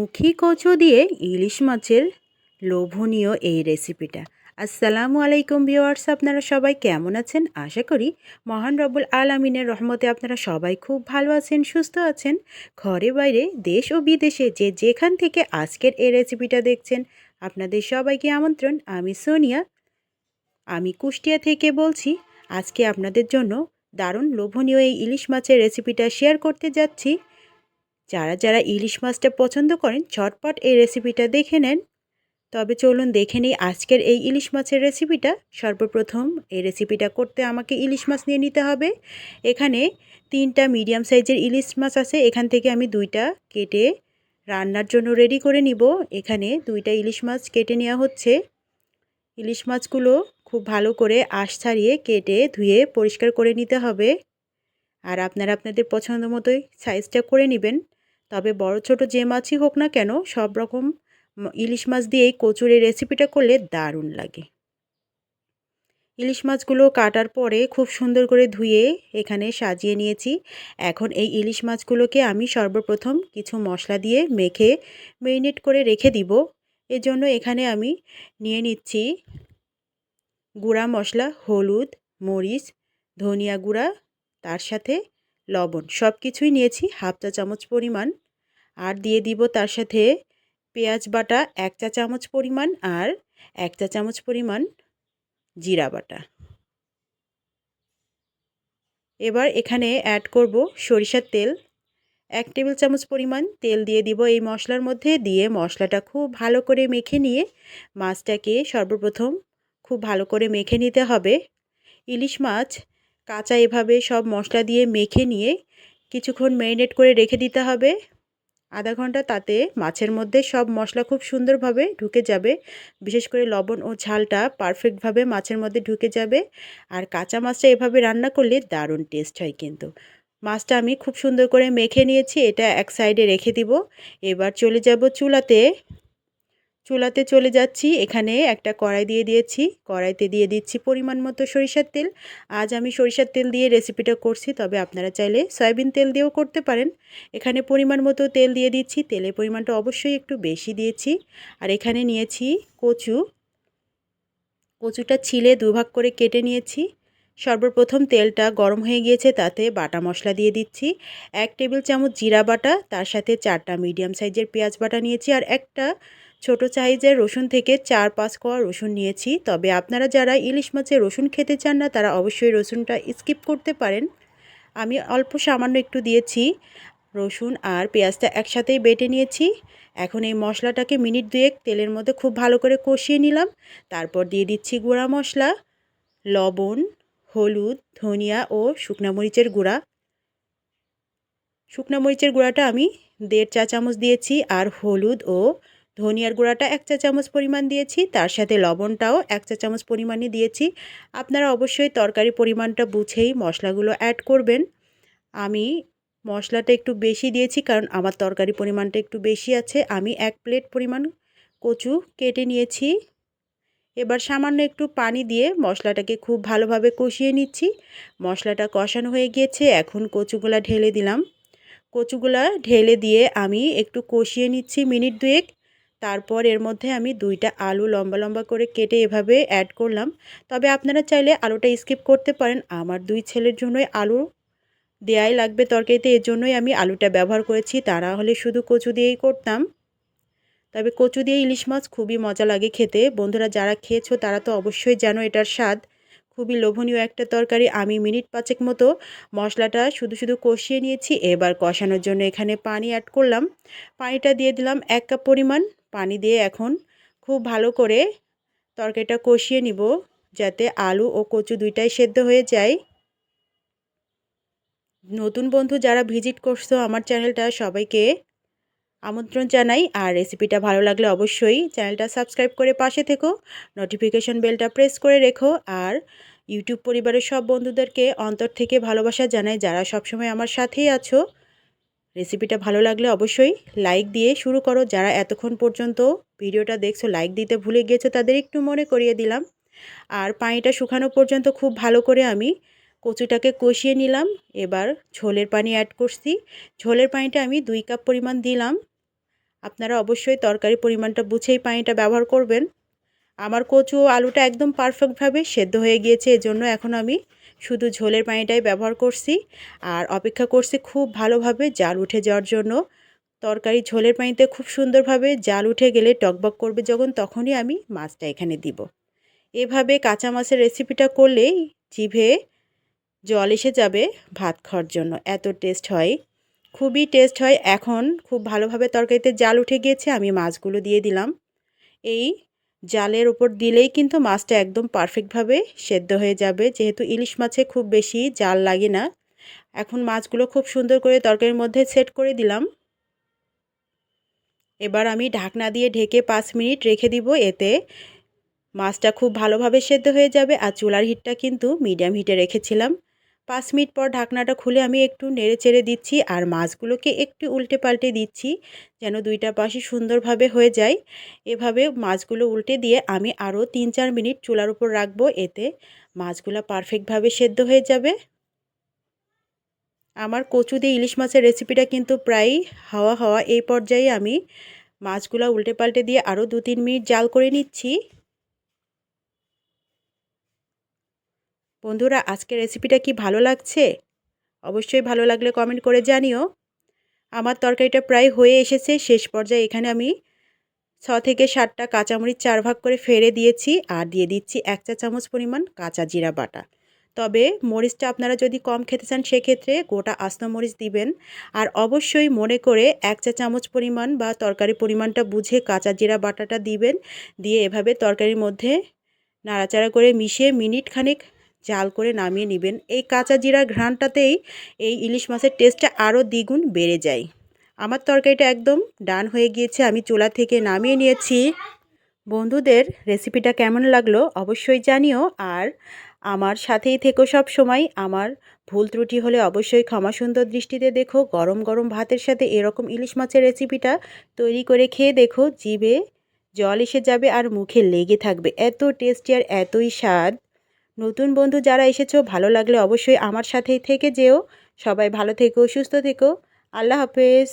মুখী কচু দিয়ে ইলিশ মাছের লোভনীয় এই রেসিপিটা আসসালামু আলাইকুম ভিওয়ার্স আপনারা সবাই কেমন আছেন? আশা করি মহান রব্বুল আলমিনের রহমতে আপনারা সবাই খুব ভালো আছেন, সুস্থ আছেন। ঘরে বাইরে দেশ ও বিদেশে যে যেখান থেকে আজকের এই রেসিপিটা দেখছেন, আপনাদের সবাইকে আমন্ত্রণ। আমি সোনিয়া, আমি কুষ্টিয়া থেকে বলছি, আজকে আপনাদের জন্য দারুণ লোভনীয় এই ইলিশ মাছের রেসিপিটা শেয়ার করতে যাচ্ছি। যারা যারা ইলিশ মাছটা পছন্দ করেন, ঝটপট এই রেসিপিটা দেখে নেন। তবে চলুন দেখে নিই আজকের এই ইলিশ মাছের রেসিপিটা সর্বপ্রথম এই রেসিপিটা করতে আমাকে ইলিশ মাছ নিয়ে নিতে হবে। এখানে তিনটা মিডিয়াম সাইজের ইলিশ মাছ আছে। এখান থেকে আমি দুইটা কেটে রান্নার জন্য রেডি করে নিব। এখানে দুইটা ইলিশ মাছ কেটে নেওয়া হচ্ছে। ইলিশ মাছগুলো খুব ভালো করে আশ ছাড়িয়ে কেটে ধুয়ে পরিষ্কার করে নিতে হবে। আর আপনারা আপনাদের পছন্দ মতোই সাইজটা করে নেবেন। তবে বড় ছোট যে মাছই হোক না কেন, সব রকম ইলিশ মাছ দিয়েই কচুরের রেসিপিটা করলে দারুণ লাগে। ইলিশ মাছগুলো কাটার পরে খুব সুন্দর করে ধুয়ে এখানে সাজিয়ে নিয়েছি। এখন এই ইলিশ মাছগুলোকে আমি সর্বপ্রথম কিছু মশলা দিয়ে মেখে মেরিনেট করে রেখে দিব। এজন্য এখানে আমি নিয়ে নিচ্ছি গুঁড়া মশলা, হলুদ, মরিচ, ধনিয়া গুঁড়া, তার সাথে লবণ। সব কিছুই নিয়েছি, হাফ চা চামচ পরিমাণ। আর দিয়ে দিব তার সাথে পেঁয়াজ বাটা, এক চা চামচ পরিমাণ আর এক চা চামচ পরিমাণ জিরা বাটা। এবার এখানে অ্যাড করব সরিষার তেল। এক টেবিল চামচ পরিমাণ তেল দিয়ে দিব এই মশলার মধ্যে। দিয়ে মশলাটা খুব ভালো করে মেখে নিয়ে মাছটাকে সর্বপ্রথম খুব ভালো করে মেখে নিতে হবে। ইলিশ মাছ কাঁচা এভাবে সব মশলা দিয়ে মেখে নিয়ে কিছুক্ষণ ম্যারিনেট করে রেখে দিতে হবে। আধা ঘণ্টা তাতে মাছের মধ্যে সব মশলা খুব সুন্দরভাবে ঢুকে যাবে। বিশেষ করে লবণ ও ঝালটা পারফেক্টভাবে মাছের মধ্যে ঢুকে যাবে। আর কাঁচা মাছটা এভাবে রান্না করলে দারুণ টেস্ট হয় কিন্তু। মাছটা আমি খুব সুন্দর করে মেখে নিয়েছি, এটা এক সাইডে রেখে দিব। এবার চলে যাব চুলাতে। চুলাতে চলে যাচ্ছি। এখানে একটা কড়াই দিয়ে দিয়েছি। কড়াইতে দিয়ে দিচ্ছি পরিমাণ মতো সরিষার তেল। আজ আমি সরিষার তেল দিয়ে রেসিপিটা করছি, তবে আপনারা চাইলে সয়াবিন তেল দিয়েও করতে পারেন। এখানে পরিমাণ মতো তেল দিয়ে দিচ্ছি। তেলের পরিমাণটা অবশ্যই একটু বেশি দিয়েছি। আর এখানে নিয়েছি কচু। কচুটা ছিলে দুভাগ করে কেটে নিয়েছি। সর্বপ্রথম তেলটা গরম হয়ে গিয়েছে, তাতে বাটা মশলা দিয়ে দিচ্ছি। এক টেবিল চামচ জিরা বাটা, তার সাথে চারটা মিডিয়াম সাইজের পেঁয়াজ বাটা নিয়েছি। আর একটা ছোট সাইজের রসুন থেকে চার পাঁচ কোয়া রসুন নিয়েছি। তবে আপনারা যারা ইলিশ মাছে রসুন খেতে চান না, তারা অবশ্যই রসুনটা স্কিপ করতে পারেন। আমি অল্প সামান্য একটু দিয়েছি রসুন আর পেঁয়াজটা একসাথেই বেটে নিয়েছি। এখন এই মশলাটাকে মিনিট দুয়েক তেলের মধ্যে খুব ভালো করে কষিয়ে নিলাম। তারপর দিয়ে দিচ্ছি গুঁড়া মশলা, লবণ, হলুদ, ধনিয়া ও শুকনা মরিচের গুঁড়া। শুকনা মরিচের গুঁড়াটা আমি দেড় চা চামচ দিয়েছি আর হলুদ ও ধনিয়ার গুঁড়াটা এক চা চামচ পরিমাণ দিয়েছি, তার সাথে লবণটাও এক চা চামচ পরিমাণই দিয়েছি। আপনারা অবশ্যই তরকারি পরিমাণটা বুঝেই মশলাগুলো অ্যাড করবেন। আমি মশলাটা একটু বেশি দিয়েছি কারণ আমার তরকারি পরিমাণটা একটু বেশি আছে। আমি এক প্লেট পরিমাণ কচু কেটে নিয়েছি। এবার সামান্য একটু পানি দিয়ে মশলাটাকে খুব ভালোভাবে কষিয়ে নিচ্ছি। মশলাটা কষানো হয়ে গিয়েছে, এখন কচুগুলা ঢেলে দিলাম। কচুগুলা ঢেলে দিয়ে আমি একটু কষিয়ে নিচ্ছি মিনিট দুয়েক। তারপর এর মধ্যে আমি দুইটা আলু লম্বা লম্বা করে কেটে এভাবে অ্যাড করলাম। তবে আপনারা চাইলে আলুটা স্কিপ করতে পারেন। আমার দুই ছেলের জন্যই আলু দেয়াই লাগবে তরকারিতে, এর জন্যই আমি আলুটা ব্যবহার করেছি। তারা হলে শুধু কচু দিয়েই করতাম। তবে কচু দিয়ে ইলিশ মাছ খুবই মজা লাগে খেতে। বন্ধুরা, যারা খেয়েছো তারা তো অবশ্যই জানো এটার স্বাদ। খুবই লোভনীয় একটা তরকারি। আমি মিনিট পাঁচেক মতো মশলাটা শুধু শুধু কষিয়ে নিয়েছি। এবার কষানোর জন্য এখানে পানি অ্যাড করলাম। পানিটা দিয়ে দিলাম এক কাপ পরিমাণ। পানি দিয়ে এখন খুব ভালো করে তরকারিটা কষিয়ে নিব যাতে আলু ও কচু দুইটাই সেদ্ধ হয়ে যায়। নতুন বন্ধু যারা ভিজিট করছ আমার চ্যানেলটা সবাইকে আমন্ত্রণ জানাই। আর রেসিপিটা ভালো লাগলে অবশ্যই চ্যানেলটা সাবস্ক্রাইব করে পাশে থেকো, নোটিফিকেশন বেলটা প্রেস করে রেখো আর ইউটিউব পরিবারের সব বন্ধুদেরকে অন্তর থেকে ভালোবাসা জানাই যারা সবসময় আমার সাথেই আছো। রেসিপিটা ভালো লাগলে অবশ্যই লাইক দিয়ে শুরু করো। যারা এতক্ষণ পর্যন্ত ভিডিওটা দেখছ লাইক দিতে ভুলে গিয়েছো, তাদের একটু মনে করিয়ে দিলাম। আর পানিটা শুকানো পর্যন্ত খুব ভালো করে আমি কচুটাকে কষিয়ে নিলাম। এবার ঝোলের পানি অ্যাড করছি। ঝোলের পানিটা আমি দুই কাপ পরিমাণ দিলাম। আপনারা অবশ্যই তরকারি পরিমাণটা বুঝেই পানিটা ব্যবহার করবেন। আমার কচু ও আলুটা একদম পারফেক্টভাবে সেদ্ধ হয়ে গিয়েছে, এজন্য এখন আমি শুধু ঝোলের পানিটাই ব্যবহার করছি আর অপেক্ষা করছি খুব ভালোভাবে জাল উঠে যাওয়ার জন্য। তরকারি ঝোলের পানিতে খুব সুন্দরভাবে জাল উঠে গেলে টকবক করবে যখন তখনই আমি মাছটা এখানে দিব। এভাবে কাঁচা মাছের রেসিপিটা করলেই জিভে জল এসে যাবে ভাত খাওয়ার জন্য। এত টেস্ট হয়। খুবই টেস্ট হয়। এখন খুব ভালোভাবে তরকারিতে জাল উঠে গিয়েছে, আমি মাছগুলো দিয়ে দিলাম। এই জালের ওপর দিলেই কিন্তু মাছটা একদম পারফেক্টভাবে সেদ্ধ হয়ে যাবে। যেহেতু ইলিশ মাছে খুব বেশি জাল লাগে না, এখন মাছগুলো খুব সুন্দর করে তরকারির মধ্যে সেট করে দিলাম। এবার আমি ঢাকনা দিয়ে ঢেকে পাঁচ মিনিট রেখে দিব, এতে মাছটা খুব ভালোভাবে সেদ্ধ হয়ে যাবে আর চুলার হিটটা কিন্তু মিডিয়াম হিটে রেখেছিলাম। পাঁচ মিনিট পর ঢাকনাটা খুলে আমি একটু নেড়ে চেড়ে দিচ্ছি আর মাছগুলোকে একটু উল্টে পাল্টে দিচ্ছি যেন দুইটা পাশে সুন্দরভাবে হয়ে যায়। এভাবে মাছগুলো উল্টে দিয়ে আমি আরও তিন চার মিনিট চুলার উপর রাখব, এতে মাছগুলো পারফেক্টভাবে সেদ্ধ হয়ে যাবে। আমার কচু দিয়ে ইলিশ মাছের রেসিপিটা কিন্তু প্রায় হাওয়া হাওয়া এই পর্যায়ে আমি মাছগুলো উল্টে পাল্টে দিয়ে আরও দু তিন মিনিট জাল করে নিচ্ছি। বন্ধুরা, আজকের রেসিপিটা কি ভালো লাগছে? অবশ্যই ভালো লাগলে কমেন্ট করে জানিও। আমার তরকারিটা প্রায় হয়ে এসেছে। শেষ পর্যায়ে এখানে আমি ছ থেকে সাতটা কাঁচামরিচ চার ভাগ করে ফেরে দিয়েছি আর দিয়ে দিচ্ছি এক চা চামচ পরিমাণ কাঁচা জিরা বাটা। তবে মরিচটা আপনারা যদি কম খেতে চান, সেক্ষেত্রে গোটা আস্ত মরিচ দিবেন। আর অবশ্যই মনে করে এক চা চামচ পরিমাণ বা তরকারি পরিমাণটা বুঝে কাঁচা জিরা বাটাটা দিবেন। দিয়ে এভাবে তরকারির মধ্যে নাড়াচাড়া করে মিশিয়ে মিনিট খানেক জাল করে নামিয়ে নেবেন। এই কাঁচা জিরার ঘ্রাণটাতেই এই ইলিশ মাছের টেস্টটা আরও দ্বিগুণ বেড়ে যায়। আমার তরকারিটা একদম ডান হয়ে গিয়েছে, আমি চুলা থেকে নামিয়ে নিয়েছি। বন্ধুদের রেসিপিটা কেমন লাগল অবশ্যই জানিও আর আমার সাথেই থেকো সব সময়। আমার ভুল ত্রুটি হলে অবশ্যই ক্ষমা সুন্দর দৃষ্টিতে দেখো, গরম গরম ভাতের সাথে এরকম ইলিশ মাছের রেসিপিটা তৈরি করে খেয়ে দেখো, জিভে জল এসে যাবে আর মুখে লেগে থাকবে। এত টেস্টি আর এতই স্বাদ। নতুন বন্ধু যারা এসেছ, ভালো লাগলে অবশ্যই আমার সাথেই থেকে যেও। সবাই ভালো থেকো, সুস্থ থেকো। আল্লাহ হাফেজ।